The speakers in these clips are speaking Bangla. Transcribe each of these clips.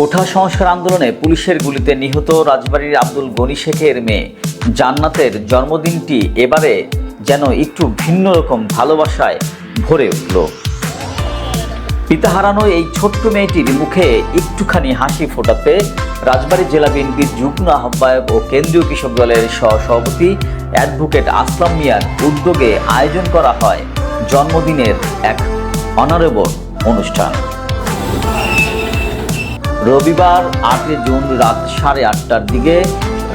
কোঠা সংস্কার আন্দোলনে পুলিশের গুলিতে নিহত রাজবাড়ির আব্দুল গনি শেখের মেয়ে। জান্নাতের জন্মদিনটি এবারে যেন একটু ভিন্ন রকম ভালোবাসায় ভরে উঠল। পিতা হারানো এই ছোট্ট মেয়েটির মুখে একটুখানি হাসি ফোটাতে রাজবাড়ী জেলা বিএনপির যুগ্ম আহ্বায়ক ও কেন্দ্রীয় কৃষক দলের সহসভাপতি অ্যাডভোকেট আসলাম মিয়ার উদ্যোগে আয়োজন করা হয় জন্মদিনের এক অনারেবল অনুষ্ঠান। রবিবার আটই জুন রাত সাড়ে আটটার দিকে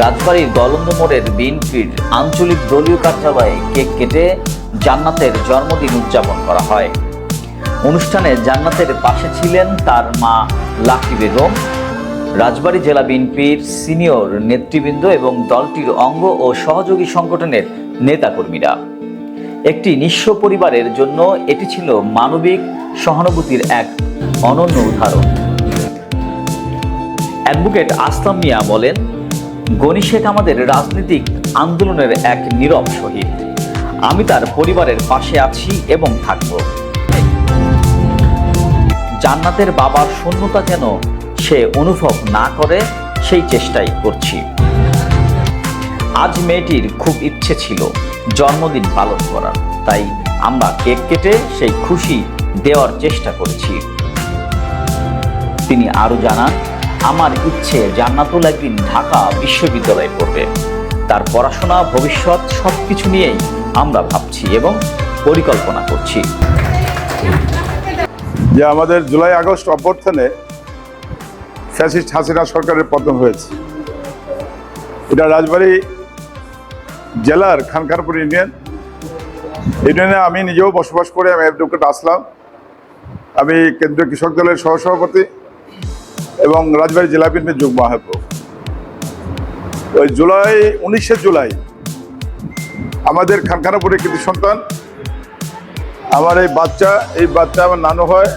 রাজবাড়ীর গলন্দ মোড়ের বিএনপির আঞ্চলিক দলীয় কার্যালয়ে কেক কেটে জান্নাতের জন্মদিন উদযাপন করা হয়। অনুষ্ঠানে জান্নাতের পাশে ছিলেন তার মা লাকি বেগম, রাজবাড়ী জেলা বিএনপির সিনিয়র নেতৃবৃন্দ এবং দলটির অঙ্গ ও সহযোগী সংগঠনের নেতাকর্মীরা। একটি নিঃস্ব পরিবারের জন্য এটি ছিল মানবিক সহানুভূতির এক অনন্য উদাহরণ। অ্যাডভোকেট আসলাম মিয়া বলেন গনি শেখ আমাদের রাজনৈতিক আন্দোলনের এক নীরব শহীদ। আমি তার পরিবারের পাশে আছি এবং থাকব। জান্নাতের বাবার শূন্যতা যেন সে অনুভব না করে, সেই চেষ্টাই করছি। আজ মেয়েটির খুব ইচ্ছে ছিল জন্মদিন পালন করার। তাই আমরা কেক কেটে সেই খুশি দেওয়ার চেষ্টা করেছি। তিনি আরও জানান আমার ইচ্ছে জান্নাতুল একদিন ঢাকা বিশ্ববিদ্যালয়ে পড়বে। তার পড়াশোনা, ভবিষ্যৎ সব কিছু নিয়েই আমরা ভাবছি এবং পরিকল্পনা করছি। যে আমাদের জুলাই আগস্ট অভ্যর্থনে ফ্যাসিস্ট হাসিনা সরকারের পতন হয়েছে। এটা রাজবাড়ী জেলার খানকারপুর ইউনিয়ন। ইউনিয়নে আমি নিজেও বসবাস করে আমি অ্যাডভোকেট আসলাম। আমি কেন্দ্রীয় কৃষক দলের সহসভাপতি। এবং রাজবাড়ী জেলা বিএনপির যুগ্ম আহ্বায়ক। ওই জুলাই, উনিশে জুলাই আমাদের খানখানাপুরের কৃতি সন্তান, আমার এই বাচ্চা এই বাচ্চা আমার নানু হয়,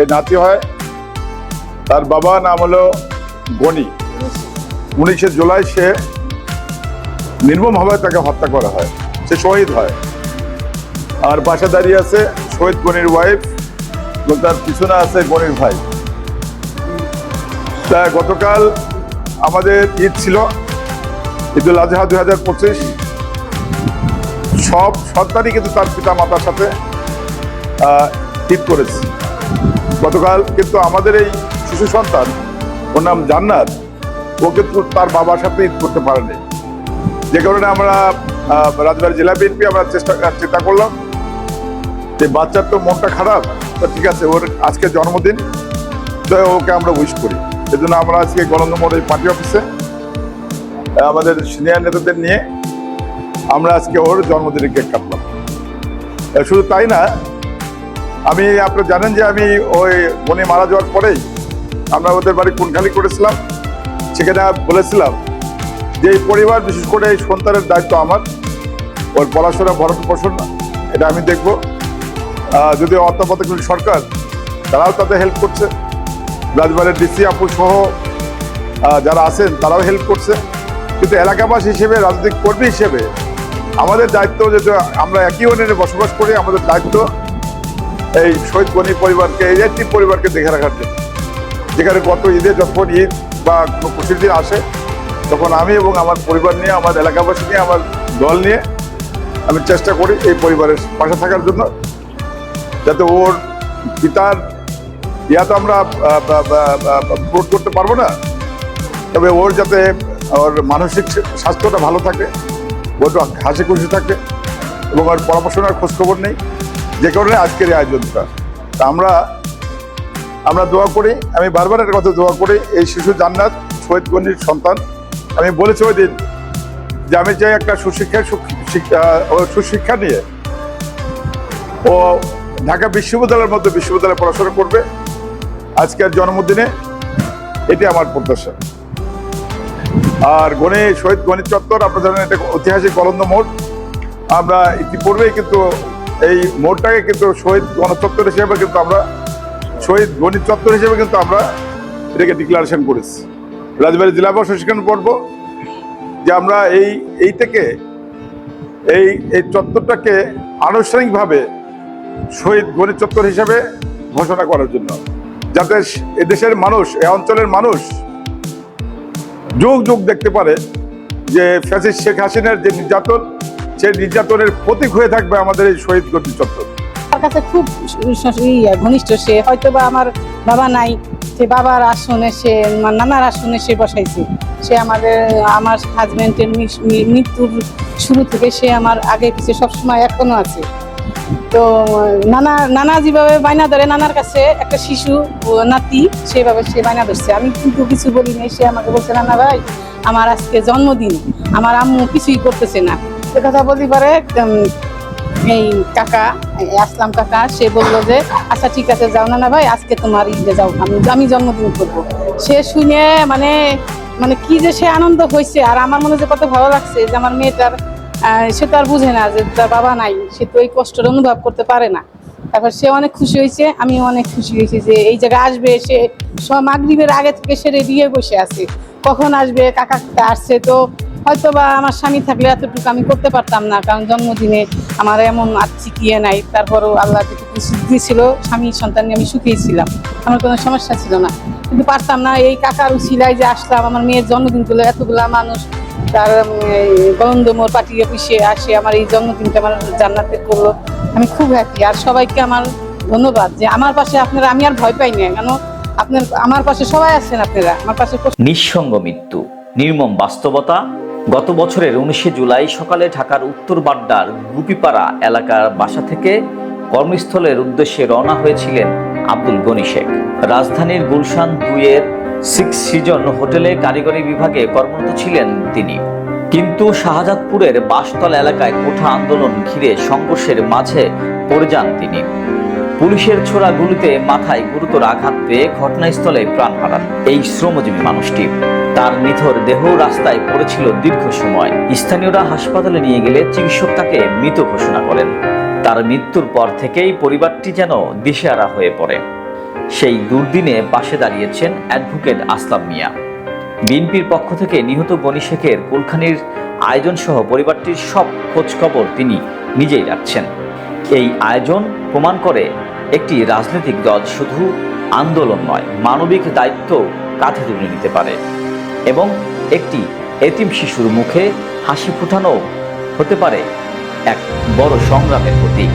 এই নাতি হয়, তার বাবা নাম হলো গনি। উনিশে জুলাই সে নির্মমভাবে তাকে হত্যা করা হয়, সে শহীদ হয়। আর পাশে দাঁড়িয়ে আছে শহীদ গনির ওয়াইফ এবং তার পিছনে আছে গনির ভাই। তা গতকাল আমাদের ঈদ ছিল, ঈদুল আজহা দুই হাজার পঁচিশ। সব সন্তানই কিন্তু তার পিতা মাতার সাথে ঈদ করেছে। গতকাল কিন্তু আমাদের এই শিশু সন্তান, ওর নাম জান্নাত, ও কিন্তু তার বাবার সাথে ঈদ করতে পারেনি। যে কারণে আমরা রাজবাড়ী জেলা বিএনপি আমরা চেষ্টা চিন্তা করলাম যে বাচ্চার তো মনটা খারাপ, তো ঠিক আছে, ওর আজকে জন্মদিন, তো ওকে আমরা উইশ করি। সেজন্য আমরা আজকে গণন্দমোড় এই পার্টি অফিসে আমাদের সিনিয়র নেতাদের নিয়ে আমরা আজকে ওর জন্মদিনে কেক কাটলাম। শুধু তাই না আমি আপনারা জানেন যে আমি ওই উনি মারা যাওয়ার পরেই আমরা ওদের বাড়ি কোনখালি করেছিলাম। সেখানে বলেছিলাম যে এই পরিবার বিশেষ করে এই সন্তানের দায়িত্ব আমার। ওর পড়াশোনা ভরণ পোষণ এটা আমি দেখব। আহ, যদিও অত্যাপতকালীন সরকার তারাও তাদের হেল্প করছে। রাজবাড়ির ডিসি আপু সহ যারা আছেন, তারাও হেল্প করছে। কিন্তু এলাকাবাসী হিসেবে, রাজনৈতিক কর্মী হিসেবে, আমাদের দায়িত্ব যে আমরা একই ইউনিয়নে বসবাস করি, আমাদের দায়িত্ব এই শহীদ গণি পরিবারকে, এই একটি পরিবারকে দেখে রাখার জন্য। যেখানে গত ঈদে যখন ঈদ বা কোনো খুশির দিন আসে, তখন আমি এবং আমার পরিবার নিয়ে, আমার এলাকাবাসী নিয়ে, আমার দল নিয়ে আমি চেষ্টা করি এই পরিবারের পাশে থাকার জন্য, যাতে ওর পিতার ইয়া তো আমরা পূরণ করতে পারব না। তবে ওর যাতে ওর মানসিক স্বাস্থ্যটা ভালো থাকে, ওর হাসি খুশি থাকে, এবং ওর পড়াশোনার খোঁজখবর নেই, যে কারণে আজকের এই আয়োজনটা। তা আমরা আমরা দোয়া করি, আমি বারবার একটা কথা দোয়া করি, এই শিশু জান্নাত, শহীদ গণির সন্তান, আমি বলেছি ওই দিন যে আমি চাই একটা সুশিক্ষা সুশিক্ষা নিয়ে, ও ঢাকা বিশ্ববিদ্যালয়ের মধ্যে বিশ্ববিদ্যালয়ে পড়াশোনা করবে আজকের জন্মদিনে, এটি আমার প্রত্যাশা। আর গণে, শহীদ গণিত চত্বর, আপনারা জানেন এটা ঐতিহাসিক কলন্দ মোড়। আমরা ইতিপূর্বেই কিন্তু এই মোড়টাকে কিন্তু শহীদ গণচত্বর হিসেবে কিন্তু আমরা, শহীদ গণিত চত্বর হিসেবে কিন্তু আমরা এটাকে ডিক্লারেশন করেছি। রাজবাড়ী জেলা প্রশাসন পর্ব যে আমরা এই এই থেকে এই এই চত্বরটাকে আনুষ্ঠানিকভাবে শহীদ গণিত চত্বর হিসেবে ঘোষণা করার জন্য। যাতে এদেশের মানুষ এ অঞ্চলের মানুষ যুগ যুগ দেখতে পারে যে ফ্যাসিস্ট শেখ হাসিনার যে নির্যাতন সেই নির্যাতনের প্রতীক হয়ে থাকবে আমাদের এই শহীদ গতি চত্বর। তার কাছে খুব ইয়ে, ঘনিষ্ঠ সে হয়তো বা আমার বাবা নাই সে বাবার আসনে সে আমার নানার আসনে সে বসাইছে। সে আমাদের আমার হাজবেন্ডের মৃত্যুর শুরু থেকে সে আমার আগে পিছিয়ে সবসময় এখনও আছে। তো, নানা নানা যেভাবে বায়না ধরে, নানার কাছে একটা শিশু নাতি, সেভাবে সে বায়না ধরছে। আমি কিন্তু কিছু বলি নাই, সে আমাকে বলছে, নানা ভাই, আমার আজকে জন্মদিন, আমার আম্মু কিছুই করতেছে না। সে কথা বলি পারে এই কাকা আসলাম কাকা, সে বলল যে আচ্ছা ঠিক আছে, যাও না না ভাই, আজকে তোমার ঈদে যাও, আমি আমি জন্মদিন করব। সে শুনে মানে মানে কি যে সে আনন্দ হয়েছে আর আমার মনে যে কত ভালো লাগছে যে আমার মেয়েটার সে তো আর বুঝে না যে তার বাবা নাই, সে তো এই কষ্টটা অনুভব করতে পারে না। তারপর সে অনেক খুশি হয়েছে, আমি অনেক খুশি হয়েছি যে এই জায়গায় আসবে, সে মাগরীবের আগে থেকে সে রেডি হয়ে বসে আছে। কখন আসবে, কাকা আসছে, তো হয়তো বা আমার স্বামী থাকলে এতটুকু আমি করতে পারতাম না, কারণ জন্মদিনে আমার এমন আর্থিক ইয়ে নাই, তারপরও আল্লাহ দিয়েছিল, স্বামী সন্তান নিয়ে আমি সুখেই ছিলাম। আমার কোনো সমস্যা ছিল না। কিন্তু পারতাম না, এই কাকার উচিলায় যে আসলাম, আমার মেয়ের জন্মদিন এতগুলা মানুষ তার গলন্দমোর পাঠিয়ে পিছিয়ে আসে, আমার এই জন্মদিনটা আমার জান্নাতে করল। আমি খুব হ্যাপি আর সবাইকে আমার ধন্যবাদ যে আমার পাশে আপনারা, আমি আর ভয় পাই না কেন? আপনার, আমার পাশে সবাই আছেন আপনারা। আমার পাশে নিঃসঙ্গ মৃত্যু। নির্মম বাস্তবতা। গত বছরের উনিশে জুলাই সকালে ঢাকার উত্তর বাড্ডার গুপিপাড়া এলাকার বাসা থেকে কর্মস্থলের উদ্দেশ্যে রওনা হয়েছিলেন আব্দুল গনি শেখ। রাজধানীর গুলশান দুইয়ের সিক্স সিজন হোটেলে কারিগরি বিভাগে কর্মরত ছিলেন তিনি। কিন্তু শাহজাদপুরের বাসতল এলাকায় কোঠা আন্দোলন ঘিরে সংঘর্ষের মাঝে পড়ে যান তিনি। পুলিশের ছোড়া গুলিতে মাথায় গুরুতর আঘাত পেয়ে ঘটনাস্থলে প্রাণ হারান এই শ্রমজীবী মানুষটি। তার নিথর দেহ রাস্তায় পড়েছিল দীর্ঘ সময়। স্থানীয়রা হাসপাতালে নিয়ে গেলে চিকিৎসক তাকে মৃত ঘোষণা করেন। তার মৃত্যুর পর থেকেই পরিবারটি যেন দিশেহারা হয়ে পড়ে। সেই দুর্দিনে পাশে দাঁড়িয়েছেন অ্যাডভোকেট আসলাম মিয়া। বিএনপির পক্ষ থেকে নিহত গণি শেখের কুলখানির আয়োজন সহ পরিবারটির সব খোঁজখবর তিনি নিজেই রাখছেন। এই আয়োজন প্রমাণ করে একটি রাজনৈতিক দল শুধু আন্দোলন নয়, মানবিক দায়িত্ব কাঁধে তুলে নিতে পারে এবং একটি এতিম শিশুর মুখে হাসি ফুটানো হতে পারে এক বড় সংগ্রামের প্রতীক।